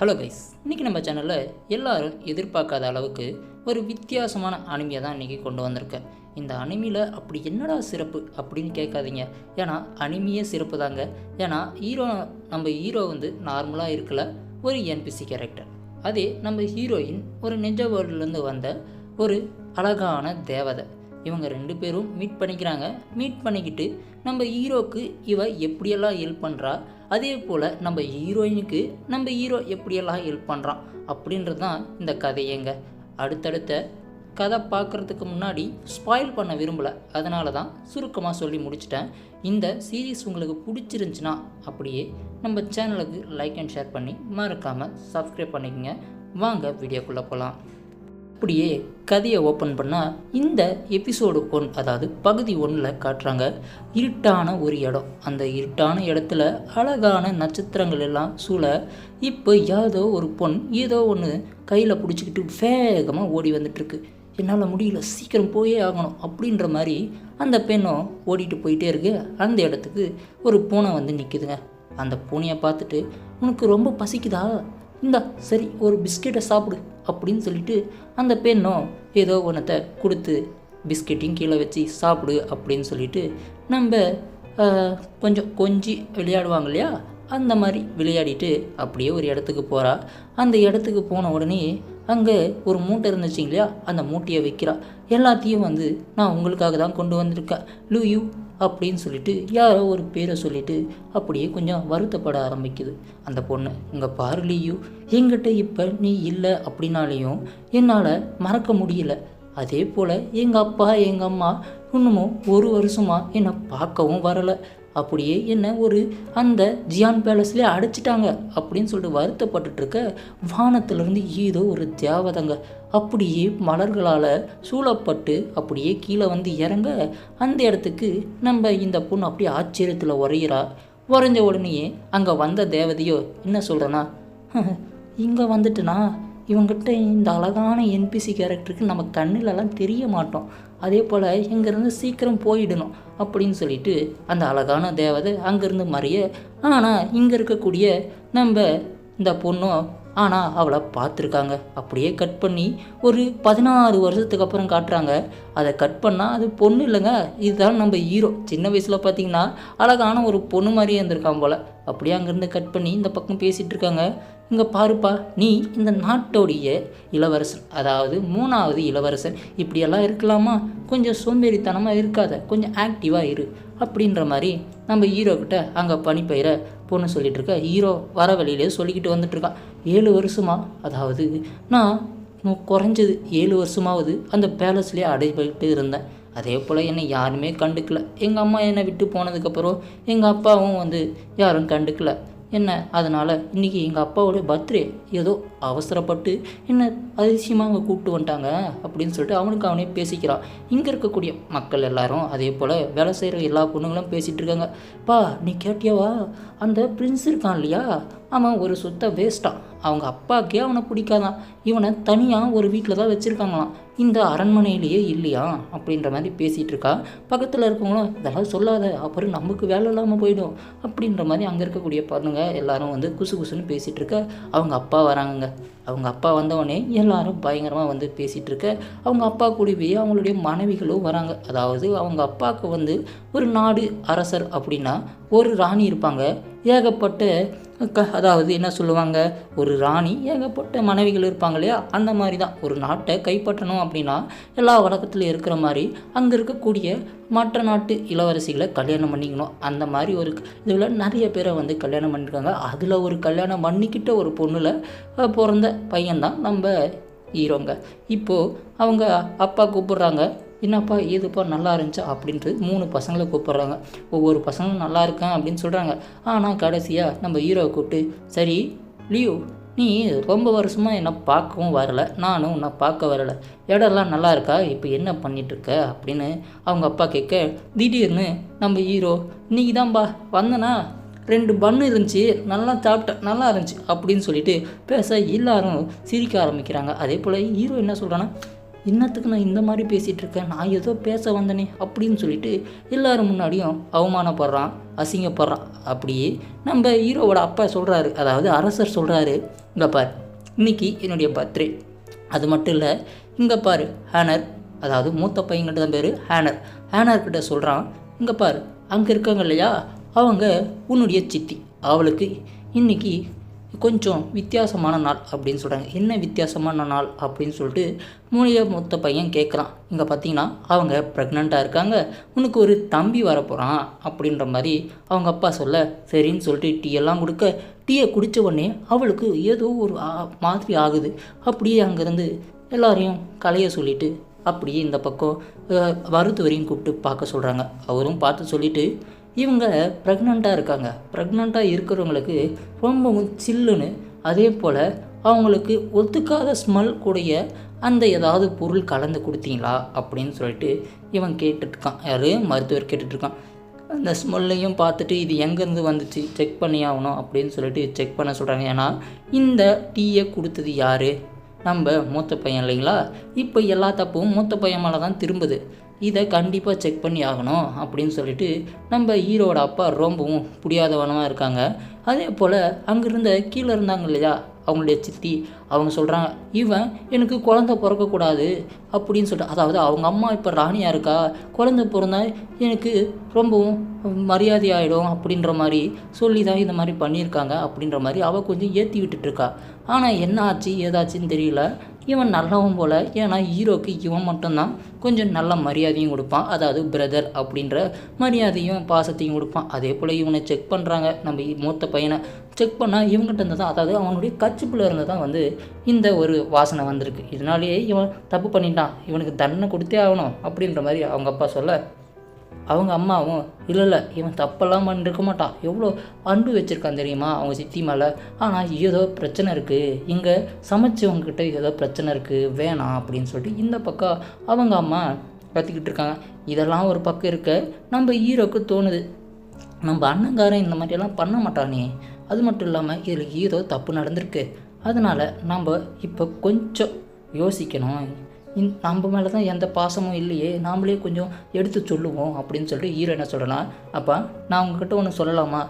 Hello guys இன்றைக்கி நம்ம சேனலில் எல்லோரும் எதிர்பார்க்காத அளவுக்கு ஒரு வித்தியாசமான அனிமையை தான் இன்றைக்கி கொண்டு வந்திருக்கேன். இந்த அனிமியில் அப்படி என்னடா சிறப்பு அப்படின்னு கேட்காதீங்க. ஏன்னா அனிமியே சிறப்பு தாங்க. ஏன்னா ஹீரோ நம்ம ஹீரோ வந்து நார்மலாக இருக்கல ஒரு என்பிசி கேரக்டர் அதே நம்ம ஹீரோயின் ஒரு நிஜ வேர்ல்டுலேருந்து வந்த ஒரு அழகான தேவதை. இவங்க ரெண்டு பேரும் மீட் பண்ணிக்கிறாங்க. மீட் பண்ணிக்கிட்டு நம்ம ஹீரோக்கு இவ எப்படியெல்லாம் ஹெல்ப் பண்ணுறா அதே போல் நம்ம ஹீரோயினுக்கு நம்ம ஹீரோ எப்படியெல்லாம் ஹெல்ப் பண்ணுறான் அப்படின்றது தான் இந்த கதையேங்க அடுத்தடுத்த கதை பார்க்குறதுக்கு முன்னாடி ஸ்பாயில் பண்ண விரும்பலை. அதனால தான் சுருக்கமாக சொல்லி முடிச்சிட்டேன். இந்த சீரீஸ் உங்களுக்கு பிடிச்சிருந்துச்சுன்னா அப்படியே நம்ம சேனலுக்கு லைக் அண்ட் ஷேர் பண்ணி மறக்காமல் சப்ஸ்கிரைப் பண்ணிக்கோங்க. வாங்க வீடியோக்குள்ளே போகலாம் அப்படியே கதையை ஓப்பன் பண்ணால் இந்த எபிசோடு ஒன் அதாவது பகுதி ஒன்றில் காட்டுறாங்க. இருட்டான ஒரு இடம். அந்த இருட்டான இடத்துல அழகான நட்சத்திரங்கள் எல்லாம் சூழ இப்போ ஏதோ ஒரு பொண் ஏதோ ஒன்று கையில் பிடிச்சிக்கிட்டு வேகமாக ஓடி வந்துட்டுருக்கு. என்னால் முடியல சீக்கிரம் போயே ஆகணும் அப்படின்ற மாதிரி அந்த பெண்ணும் ஓடிட்டு போயிட்டே இருக்கு. அந்த இடத்துக்கு ஒரு பூனை வந்து நிற்குதுங்க அந்த பூனையை பார்த்துட்டு உனக்கு ரொம்ப பசிக்குதா? இந்தா சரி ஒரு பிஸ்கெட்டை சாப்பிடு அப்படின்னு சொல்லிட்டு அந்த பெண்ணும் ஏதோ ஒன்றத்தை கொடுத்து பிஸ்கெட்டையும் கீழே வச்சு சாப்பிடு அப்படின்னு சொல்லிட்டு நம்ம கொஞ்சம் கொஞ்சி விளையாடுவாங்க இல்லையா? அந்த மாதிரி விளையாடிட்டு அப்படியே ஒரு இடத்துக்கு போகிறா அந்த இடத்துக்கு போன உடனே அங்கே ஒரு மூட்டை இருந்துச்சு இல்லையா? அந்த மூட்டையை வைக்கிறா. எல்லாத்தையும் வந்து நான் உங்களுக்காக தான் கொண்டு வந்திருக்கேன். லூயூ அப்படின்னு சொல்லிட்டு யாரோ ஒரு பேரை சொல்லிட்டு அப்படியே கொஞ்சம் வருத்தப்பட ஆரம்பிக்குது. அந்த பொண்ணு இங்கே பாரு எங்கிட்ட இப்போ நீ இல்லை அப்படின்னாலேயும் என்னால் மறக்க முடியல. அதே போல் எங்கள் அப்பா எங்கள் அம்மா இன்னமும் ஒரு வருஷமாக என்னை பார்க்கவும் வரலை. அப்படியே என்ன ஒரு அந்த ஜியான் பேலஸ்லேயே அடைச்சிட்டாங்க அப்படின்னு சொல்லிட்டு வருத்தப்பட்டுட்டு இருக்க வானத்திலிருந்து ஏதோ ஒரு தேவதைங்க அப்படியே மலர்களால் சூழப்பட்டு அப்படியே கீழே வந்து இறங்க அந்த இடத்துக்கு நம்ம இந்த பொண்ணு அப்படியே ஆச்சரியத்தில் உரையிறா உறைஞ்ச உடனேயே அங்கே வந்த தேவதையோ என்ன சொல்கிறேன்னா இங்கே வந்துட்டுனா இவங்கிட்ட இந்த அழகான என்பிசி கேரக்டருக்கு நம்ம கண்ணிலலாம் தெரிய மாட்டோம். அதே போல் இங்கேருந்து சீக்கிரம் போயிடணும் அப்படின்னு சொல்லிட்டு அந்த அழகான தேவதை அங்கேருந்து மறைய ஆனால் இங்கே இருக்கக்கூடிய நம்ம இந்த பொண்ணும் ஆனால் அவளை பார்த்துருக்காங்க. அப்படியே கட் பண்ணி ஒரு பதினாறு வருஷத்துக்கு அப்புறம் காட்டுறாங்க. அதை கட் பண்ணால் அது பொண்ணு இல்லைங்க. இதுதான் நம்ம ஹீரோ. சின்ன வயசில் பார்த்தீங்கன்னா அழகான ஒரு பொண்ணு மாதிரியே இருந்திருக்கான் போல். அப்படியே அங்கேருந்து கட் பண்ணி இந்த பக்கம் பேசிகிட்டு இருக்காங்க இங்கே பாருப்பா நீ இந்த நாட்டோடைய இளவரசன் அதாவது மூணாவது இளவரசன் இப்படியெல்லாம் இருக்கலாமா? கொஞ்சம் சோம்பேறித்தனமாக இருக்காத கொஞ்சம் ஆக்டிவாக இரு அப்படின்ற மாதிரி நம்ம ஹீரோக்கிட்ட அங்கே பனிப்பயிரை பொண்ணு சொல்லிகிட்டு இருக்க ஹீரோ வர வழியிலே சொல்லிக்கிட்டு வந்துட்டு இருக்கான் ஏழு வருஷமா அதாவது நான் குறைஞ்சது ஏழு வருஷமாவது அந்த பேலஸ்லேயே அடைபட்டு இருந்தேன். அதே போல் என்னை யாருமே கண்டுக்கல. எங்கள் அம்மா என்னை விட்டு போனதுக்கப்புறம் எங்கள் அப்பாவும் வந்து யாரும் கண்டுக்கல. என்ன? அதனால் இன்றைக்கி எங்கள் அப்பாவோட பர்த்டே. ஏதோ அவசரப்பட்டு என்ன அதிசயமாக அவங்க கூப்பிட்டு வந்துட்டாங்க அப்படின்னு சொல்லிட்டு அவனுக்கு அவனே பேசிக்கிறான் இங்கே இருக்கக்கூடிய மக்கள் எல்லாரும் அதே போல் வேலை செய்கிற எல்லா பொண்ணுங்களும் பேசிகிட்டு இருக்காங்க. பா நீ கேட்டியாவா? அந்த பிரின்ஸ் இருக்கான் இல்லையா? அவன் ஒரு சுத்த வேஸ்ட்டான் அவங்க அப்பாக்கே அவனை பிடிக்காதான். இவனை தனியாக ஒரு வீட்டில் தான் வச்சுருக்காங்களாம். இந்த அரண்மனையிலேயே இல்லையா? அப்படின்ற மாதிரி பேசிகிட்டு இருக்கா. பக்கத்தில் இருக்கவங்களும் இதெல்லாம் சொல்லாத அப்புறம் நமக்கு வேலை இல்லாமல் போயிடும். அப்படின்ற மாதிரி அங்கே இருக்கக்கூடிய பொண்ணுங்க எல்லாரும் வந்து குசு குசுன்னு பேசிகிட்டு இருக்க. அவங்க அப்பா வராங்கங்க. அவங்க அப்பா வந்தவொடனே எல்லாரும் பயங்கரமாக வந்து பேசிகிட்டு இருக்க. அவங்க அப்பா கூடவே அவங்களுடைய மனைவிகளும் வராங்க. அதாவது அவங்க அப்பாவுக்கு வந்து ஒரு நாடு அரசர் அப்படின்னா ஒரு ராணி இருப்பாங்க. ஏகப்பட்ட க அதாவது என்ன சொல்லுவாங்க? ஒரு ராணி ஏகப்பட்ட மனைவிகள் இருப்பாங்க இல்லையா? அந்த மாதிரி தான் ஒரு நாட்டை கைப்பற்றணும் அப்படின்னா எல்லா வழக்கத்துலையும் இருக்கிற மாதிரி அங்கே இருக்கக்கூடிய மற்ற நாட்டு இளவரசிகளை கல்யாணம் பண்ணிக்கணும். அந்த மாதிரி ஒரு இதில் நிறைய பேரை வந்து கல்யாணம் பண்ணியிருக்காங்க அதில் ஒரு கல்யாணம் பண்ணிக்கிட்ட ஒரு பொண்ணில் பிறந்த பையன்தான் நம்ம ஹீரோங்க. இப்போது அவங்க அப்பா கூப்பிட்றாங்க. என்னப்பா ஏதுப்பா நல்லா இருந்துச்சா அப்படின்ட்டு மூணு பசங்களை கூப்பிட்றாங்க. ஒவ்வொரு பசங்களும் நல்லா இருக்கேன் அப்படின்னு சொல்கிறாங்க ஆனால் கடைசியாக நம்ம ஹீரோவை கூப்பிட்டு சரி லியோ நீ ரொம்ப வருஷமாக என்னை பார்க்கவும் வரல. நானும் உன்னை பார்க்க வரல. இடம்லாம் நல்லா இருக்கா? இப்போ என்ன பண்ணிகிட்ருக்க அப்படின்னு அவங்க அப்பா கேட்க திடீர்னு நம்ம ஹீரோ இன்றைக்கி தான்பா வந்தனா? ரெண்டு பன்னு இருந்துச்சு. நல்லா சாப்பிட்டேன். நல்லா இருந்துச்சு. அப்படின்னு சொல்லிட்டு பேச எல்லாரும் சிரிக்க ஆரம்பிக்கிறாங்க. அதே போல் ஹீரோ என்ன சொல்கிறான்னா இன்னத்துக்கு நான் இந்த மாதிரி பேசிகிட்டு இருக்கேன்? நான் ஏதோ பேச வந்தனே அப்படின்னு சொல்லிட்டு எல்லோரும் முன்னாடியும் அவமானப்படுறான் அசிங்கப்படுறான். அப்படியே நம்ம ஹீரோவோட அப்பா சொல்கிறாரு அதாவது அரசர் சொல்கிறாரு இங்கே பார் இன்னைக்கு என்னுடைய பர்த்டே. அது மட்டும் இல்லை இங்கே பாரு ஹேனர் அதாவது மூத்த பையன்கிட்ட தான் பேர் ஹேனர். ஹேனர்கிட்ட சொல்கிறான் இங்கே பாரு அங்கே இருக்காங்க இல்லையா? அவங்க உன்னுடைய சித்தி அவளுக்கு இன்னைக்கு கொஞ்சம் வித்தியாசமான நாள் அப்படின்னு சொல்கிறாங்க என்ன வித்தியாசமான நாள் அப்படின்னு சொல்லிட்டு மூலிகை மொத்த பையன் கேட்குறான் இங்கே பார்த்தீங்கன்னா அவங்க ப்ரெக்னெண்ட்டாக இருக்காங்க. உனக்கு ஒரு தம்பி வரப்போகிறான் அப்படின்ற மாதிரி அவங்க அப்பா சொல்ல சரின்னு சொல்லிட்டு டீ எல்லாம் கொடுக்க டீயை குடித்த உடனே அவளுக்கு ஏதோ ஒரு மாதிரி ஆகுது. அப்படியே அங்கேருந்து எல்லாரையும் கலைய சொல்லிட்டு அப்படியே இந்த பக்கம் அஹ், மருத்துவரையும் கூப்பிட்டு பார்க்க சொல்கிறாங்க அவரும் பார்த்து சொல்லிட்டு இவங்க ப்ரெக்னெண்ட்டாக இருக்காங்க. ப்ரெக்னெண்ட்டாக இருக்கிறவங்களுக்கு ரொம்பவும் சில்லுன்னு அதே போல் அவங்களுக்கு ஒத்துக்காத ஸ்மெல் கூடிய அந்த ஏதாவது பொருள் கலந்து கொடுத்தீங்களா அப்படின்னு சொல்லிட்டு இவன் கேட்டுட்ருக்கான். யார்? மருத்துவர் கேட்டுட்ருக்கான். அந்த ஸ்மெல்லையும் பார்த்துட்டு இது எங்கேருந்து வந்துச்சு? செக் பண்ணி ஆகணும் அப்படின்னு சொல்லிட்டு செக் பண்ண சொல்கிறாங்க ஏன்னா இந்த டீயை கொடுத்தது யார்? நம்ம மூத்த பையன் இல்லைங்களா? இப்போ எல்லா தப்பும் மூத்த பையன் மேலே தான் திரும்புது. இதை கண்டிப்பாக செக் பண்ணி ஆகணும் அப்படின்னு சொல்லிட்டு நம்ம ஹீரோட அப்பா ரொம்பவும் புரியாதவனமாக இருக்காங்க. அதே போல் அங்கேருந்த கீழே இருந்தாங்க இல்லையா? அவங்களுடைய சித்தி அவங்க சொல்கிறாங்க இவன் எனக்கு குழந்த பிறக்கக்கூடாது அப்படின்னு சொல்லிட்டு அதாவது அவங்க அம்மா இப்போ ராணியாக இருக்கா? குழந்த பிறந்தா எனக்கு ரொம்பவும் மரியாதை ஆகிடும் அப்படின்ற மாதிரி சொல்லி தான் இந்த மாதிரி பண்ணியிருக்காங்க அப்படின்ற மாதிரி அவள் கொஞ்சம் ஏற்றி விட்டுட்ருக்கா ஆனால் என்ன ஆச்சு ஏதாச்சுன்னு தெரியல. இவன் நல்லவன் போல் ஏன்னா ஹீரோக்கு இவன் மட்டும்தான் கொஞ்சம் நல்ல மரியாதையும் கொடுப்பான். அதாவது பிரதர் அப்படின்ற மரியாதையும் பாசத்தையும் கொடுப்பான். அதே போல் இவனை செக் பண்ணுறாங்க நம்ம மூத்த பையனை செக் பண்ணால் இவங்ககிட்ட இருந்து தான் அதாவது அவனுடைய கச்சிப்பில் இருந்து தான் வந்து இந்த ஒரு வாசனை வந்திருக்கு. இதனாலேயே இவன் தப்பு பண்ணிட்டான். இவனுக்கு தண்டனை கொடுத்தே ஆகணும் அப்படின்ற மாதிரி அவங்க அப்பா சொல்ல அவங்க அம்மாவும் இல்லை இல்லை இவன் தப்பெல்லாம் பண்ணிருக்க மாட்டான். எவ்வளோ அன்பு வச்சுருக்கான் தெரியுமா அவங்க சித்தி மேலே? ஆனால் ஏதோ பிரச்சனை இருக்குது இங்கே சமைச்சவங்கக்கிட்ட ஏதோ பிரச்சனை இருக்குது வேணாம் அப்படின்னு சொல்லிட்டு இந்த பக்கம் அவங்க அம்மா கற்றுக்கிட்டு இருக்காங்க. இதெல்லாம் ஒரு பக்கம் இருக்க நம்ம ஹீரோக்கு தோணுது. நம்ம அண்ணங்காரன் இந்த மாதிரியெல்லாம் பண்ண மாட்டானே. அது மட்டும் இல்லாமல் இதில் ஏதோ தப்பு நடந்திருக்கு. அதனால் நம்ம இப்போ கொஞ்சம் யோசிக்கணும். நம்ம மேலே தான் எந்த பாசமும் இல்லையே நாமளே கொஞ்சம் எடுத்து சொல்லுவோம் அப்படின்னு சொல்லிட்டு ஹீரோ என்ன சொல்லலாம்? அப்போ நான் உங்ககிட்ட ஒன்று சொல்லலாமா?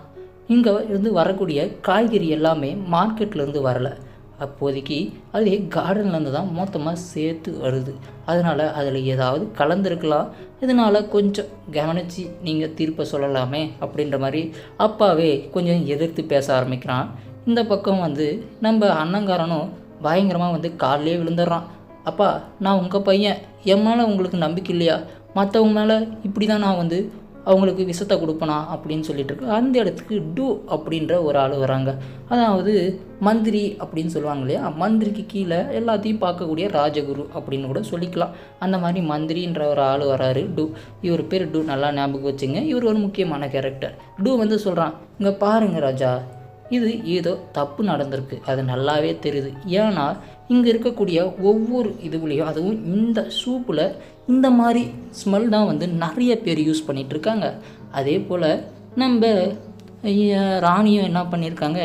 இங்கே இருந்து வரக்கூடிய காய்கறி எல்லாமே மார்க்கெட்லேருந்து வரல. அப்போதைக்கு அதே கார்டன்லேருந்து தான் மொத்தமாக சேர்த்து வருது. அதனால் அதில் ஏதாவது கலந்துருக்கலாம். இதனால் கொஞ்சம் கவனித்து நீங்கள் தீர்ப்பை சொல்லலாமே அப்படின்ற மாதிரி அப்பாவே கொஞ்சம் எதிர்த்து பேச ஆரம்பிக்கிறான். இந்த பக்கம் வந்து நம்ம அண்ணங்காரனும் பயங்கரமாக வந்து காலிலே விழுந்துடுறான். அப்பா நான் உங்கள் பையன். என் மேலே உங்களுக்கு நம்பிக்கை இல்லையா? மற்றவங்க மேலே இப்படி தான் நான் வந்து அவங்களுக்கு விஷத்தை கொடுப்பனா? அப்படின்னு சொல்லிட்டு இருக்கு. அந்த இடத்துக்கு டூ அப்படின்ற ஒரு ஆள் வராங்க. அதாவது மந்திரி அப்படின்னு சொல்லுவாங்க இல்லையா? மந்திரிக்கு கீழே எல்லாத்தையும் பார்க்கக்கூடிய ராஜகுரு அப்படின்னு கூட சொல்லிக்கலாம். அந்த மாதிரி மந்திரின்ற ஒரு ஆள் வராரு டூ. இவர் பேர் டூ நல்லா ஞாபகம் வச்சுங்க. இவர் ஒரு முக்கியமான கேரக்டர் டூ வந்து சொல்கிறான் இங்கே பாருங்க ராஜா இது ஏதோ தப்பு நடந்திருக்கு. அது நல்லாவே தெரியுது. ஏன்னா இங்கே இருக்கக்கூடிய ஒவ்வொரு இதுவுலேயும் அதுவும் இந்த சூப்பில் இந்த மாதிரி ஸ்மெல் தான் வந்து நிறைய பேர் யூஸ் பண்ணிகிட்ருக்காங்க அதே போல் நம்ம ராணியும் என்ன பண்ணியிருக்காங்க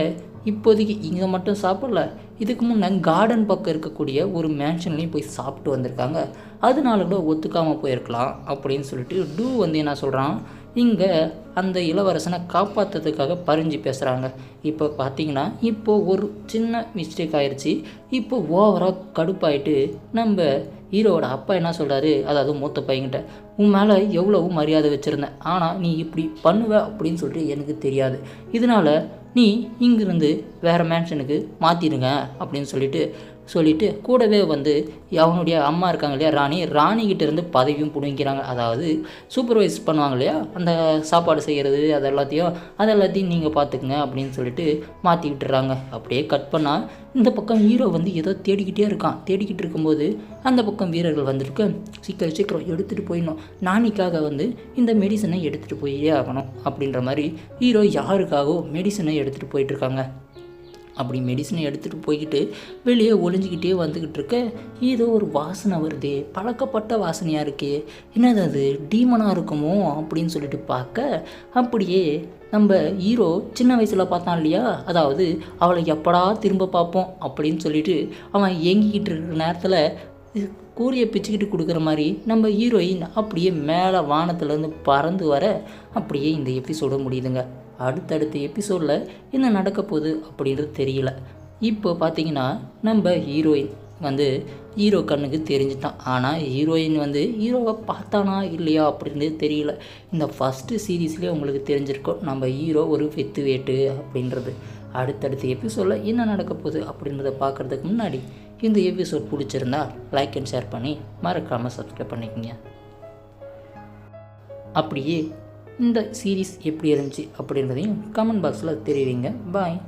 இப்போதைக்கு இங்கே மட்டும் சாப்பிடல. இதுக்கு முன்னே கார்டன் பக்கம் இருக்கக்கூடிய ஒரு மேன்ஷன்லேயும் போய் சாப்பிட்டு வந்திருக்காங்க. அதனால கூட ஒத்துக்காமல் போயிருக்கலாம் அப்படின்னு சொல்லிட்டு டூ வந்து என்ன சொல்கிறான் இங்கே அந்த இளவரசனை காப்பாற்றுறதுக்காக பறிஞ்சு பேசுகிறாங்க இப்போ பார்த்தீங்கன்னா இப்போ ஒரு சின்ன மிஸ்டேக் ஆயிடுச்சு இப்போ ஓவராக கடுப்பாயிட்டு நம்ம ஹீரோவோட அப்பா என்ன சொல்கிறாரு அதாவது மூத்த பையன்கிட்ட உன் மேலே எவ்வளவு மரியாதை வச்சுருந்தேன் ஆனால் நீ இப்படி பண்ணுவ அப்படின்னு சொல்லிட்டு எனக்கு தெரியாது. இதனால் நீ இங்கிருந்து வேறு மேன்ஷனுக்கு மாற்றிடுங்க அப்படின்னு சொல்லிட்டு சொல்லிட்டு கூடவே வந்து அவனுடைய அம்மா இருக்காங்க இல்லையா ராணி ராணிகிட்ட இருந்து பதவியும் பிடுங்கிறாங்க அதாவது சூப்பர்வைஸ் பண்ணுவாங்க இல்லையா அந்த சாப்பாடு செய்கிறது அது எல்லாத்தையும் அது எல்லாத்தையும் நீங்கள் பார்த்துக்குங்க அப்படின்னு சொல்லிட்டு மாற்றி விட்டுறாங்க அப்படியே கட் பண்ணால் இந்த பக்கம் ஹீரோ வந்து ஏதோ தேடிக்கிட்டே இருக்கான். தேடிக்கிட்டு இருக்கும்போது அந்த பக்கம் வீரர்கள் வந்துருக்கு. சீக்கிரம் சீக்கிரம் எடுத்துகிட்டு போயிடணும். நானிக்காக வந்து இந்த மெடிசனை எடுத்துகிட்டு போயே ஆகணும் அப்படின்ற மாதிரி ஹீரோ யாருக்காகவோ மெடிசனை எடுத்துகிட்டு போயிட்டுருக்காங்க அப்படி மெடிசனை எடுத்துகிட்டு போய்கிட்டு வெளியே ஒளிஞ்சிக்கிட்டே வந்துக்கிட்டு இருக்க ஏதோ ஒரு வாசனை வருதே பழக்கப்பட்ட வாசனையாக இருக்கே என்னது அது டீமனாக இருக்குமோ அப்படின்னு சொல்லிட்டு பார்க்க அப்படியே நம்ம ஹீரோ சின்ன வயசில் பார்த்தான் இல்லையா? அதாவது அவளை எப்படா திரும்ப பார்ப்போம் அப்படின்னு சொல்லிட்டு அவன் ஏங்கிக்கிட்டு இருக்கிற நேரத்தில் கூறியை பிச்சுக்கிட்டு கொடுக்குற மாதிரி நம்ம ஹீரோயின் அப்படியே மேலே வானத்துலேருந்து பறந்து வர அப்படியே இந்த எபிசோடு முடியுதுங்க. அடுத்தடுத்த எபிசோடில் என்ன நடக்க போகுது அப்படின்றது தெரியல. இப்போ பார்த்தீங்கன்னா நம்ம ஹீரோயின் வந்து ஹீரோ கண்ணுக்கு தெரிஞ்சுட்டான். ஆனால் ஹீரோயின் வந்து ஹீரோவை பார்த்தானா இல்லையா அப்படின்றது தெரியல. இந்த ஃபஸ்ட்டு சீரீஸ்லேயே உங்களுக்கு தெரிஞ்சிருக்கோம். நம்ம ஹீரோ ஒரு வெத்து வேட்டு அப்படின்றது. அடுத்தடுத்த எபிசோடில் என்ன நடக்க போகுது அப்படின்றத பார்க்குறதுக்கு முன்னாடி இந்த எபிசோட் பிடிச்சிருந்தா லைக் அண்ட் ஷேர் பண்ணி மறக்காமல் சப்ஸ்கிரைப் பண்ணிக்கோங்க. அப்படியே இந்த சீரீஸ் எப்படி இருந்துச்சு அப்படின்றதையும் கமெண்ட் பாக்ஸில் தெரிவிங்க. பாய்